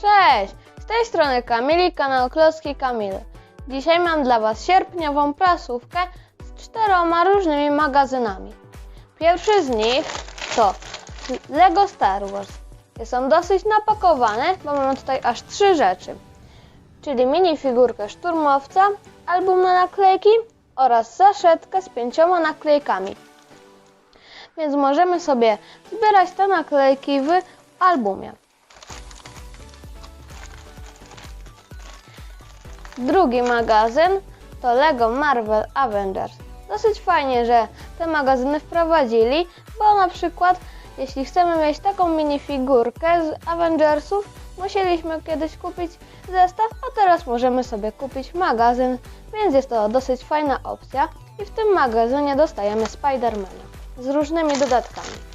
Cześć! Z tej strony Kamili, kanał Klocki Kamily. Dzisiaj mam dla Was sierpniową prasówkę z czteroma różnymi magazynami. Pierwszy z nich to Lego Star Wars. Jest on dosyć napakowany, bo mamy tutaj aż trzy rzeczy. Czyli minifigurkę szturmowca, album na naklejki oraz zaszetkę z pięcioma naklejkami. Więc możemy sobie zbierać te naklejki w albumie. Drugi magazyn to Lego Marvel Avengers. Dosyć fajnie, że te magazyny wprowadzili, bo na przykład jeśli chcemy mieć taką minifigurkę z Avengersów, musieliśmy kiedyś kupić zestaw, a teraz możemy sobie kupić magazyn, więc jest to dosyć fajna opcja. I w tym magazynie dostajemy Spidermana z różnymi dodatkami.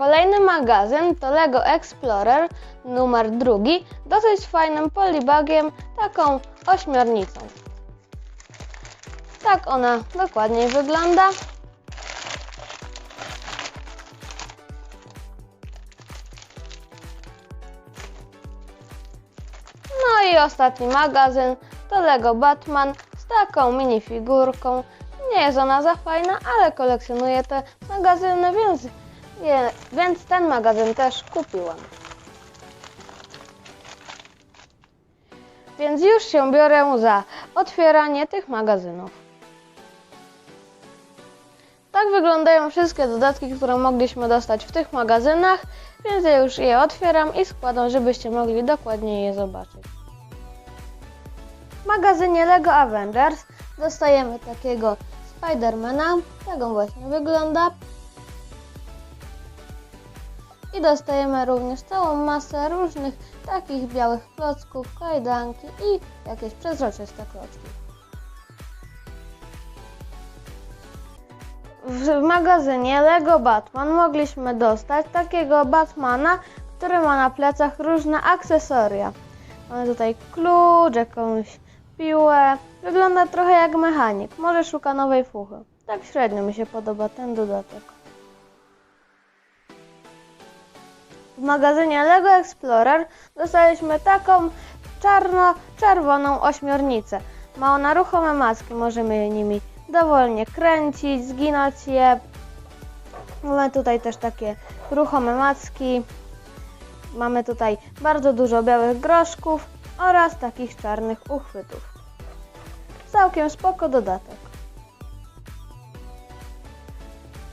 Kolejny magazyn to Lego Explorer numer drugi, dosyć fajnym polibagiem, taką ośmiornicą. Tak ona dokładniej wygląda. No i ostatni magazyn to Lego Batman z taką minifigurką. Nie jest ona za fajna, ale kolekcjonuję te magazyny, więc, je, więc ten magazyn też kupiłam. Więc już się biorę za otwieranie tych magazynów. Tak wyglądają wszystkie dodatki, które mogliśmy dostać w tych magazynach, więc ja już je otwieram i składam, żebyście mogli dokładnie je zobaczyć. W magazynie LEGO Avengers dostajemy takiego Spidermana, tak on właśnie wygląda. I dostajemy również całą masę różnych takich białych klocków, kajdanki i jakieś przezroczyste klocki. W magazynie Lego Batman mogliśmy dostać takiego Batmana, który ma na plecach różne akcesoria. Mamy tutaj klucz, jakąś piłę. Wygląda trochę jak mechanik. Może szuka nowej fuchy. Tak średnio mi się podoba ten dodatek. W magazynie Lego Explorer dostaliśmy taką czarno-czerwoną ośmiornicę. Ma ona ruchome maski, możemy nimi dowolnie kręcić, zginać je. Mamy tutaj też takie ruchome macki. Mamy tutaj bardzo dużo białych groszków oraz takich czarnych uchwytów. Całkiem spoko dodatek.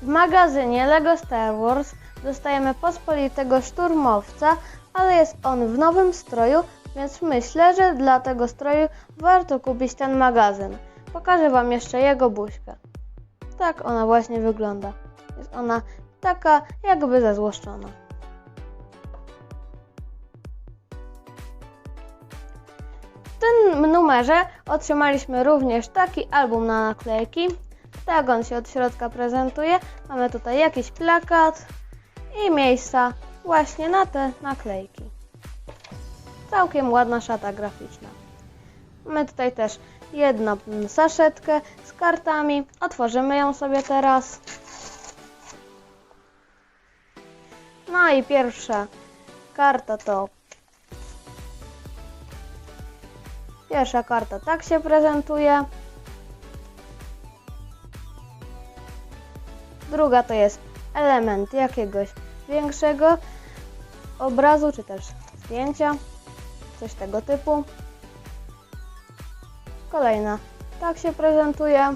W magazynie LEGO Star Wars dostajemy pospolitego szturmowca, ale jest on w nowym stroju, więc myślę, że dla tego stroju warto kupić ten magazyn. Pokażę Wam jeszcze jego buźkę. Tak ona właśnie wygląda. Jest ona taka jakby zezłoszczona. W tym numerze otrzymaliśmy również taki album na naklejki. Tak on się od środka prezentuje. Mamy tutaj jakiś plakat i miejsca właśnie na te naklejki. Całkiem ładna szata graficzna. Mamy tutaj też jedną saszetkę z kartami. Otworzymy ją sobie teraz. No i pierwsza karta to Pierwsza karta tak się prezentuje. Druga to jest element jakiegoś większego obrazu czy też zdjęcia, coś tego typu. Kolejna tak się prezentuje.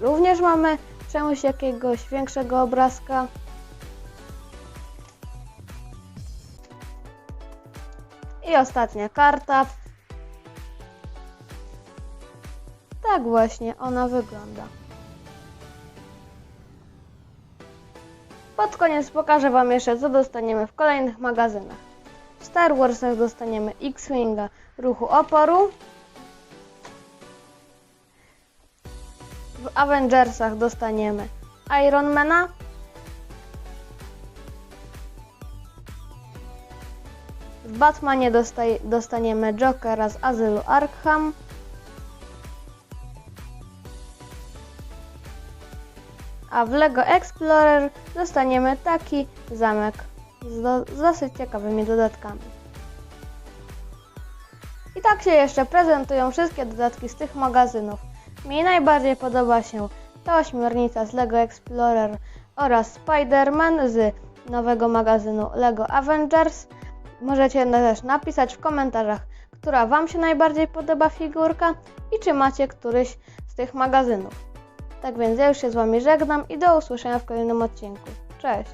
Również mamy część jakiegoś większego obrazka. I ostatnia karta. Tak właśnie ona wygląda. Pod koniec pokażę Wam jeszcze, co dostaniemy w kolejnych magazynach. W Star Warsach dostaniemy X-Winga ruchu oporu. W Avengersach dostaniemy Ironmana. W Batmanie dostaniemy Jokera z Azylu Arkham. A w LEGO Explorer dostaniemy taki zamek z, do, z dosyć ciekawymi dodatkami. I tak się jeszcze prezentują wszystkie dodatki z tych magazynów. Mi najbardziej podoba się ta ośmiornica z LEGO Explorer oraz Spider-Man z nowego magazynu LEGO Avengers. Możecie też napisać w komentarzach, która Wam się najbardziej podoba figurka i czy macie któryś z tych magazynów. Tak więc ja już się z Wami żegnam i do usłyszenia w kolejnym odcinku. Cześć!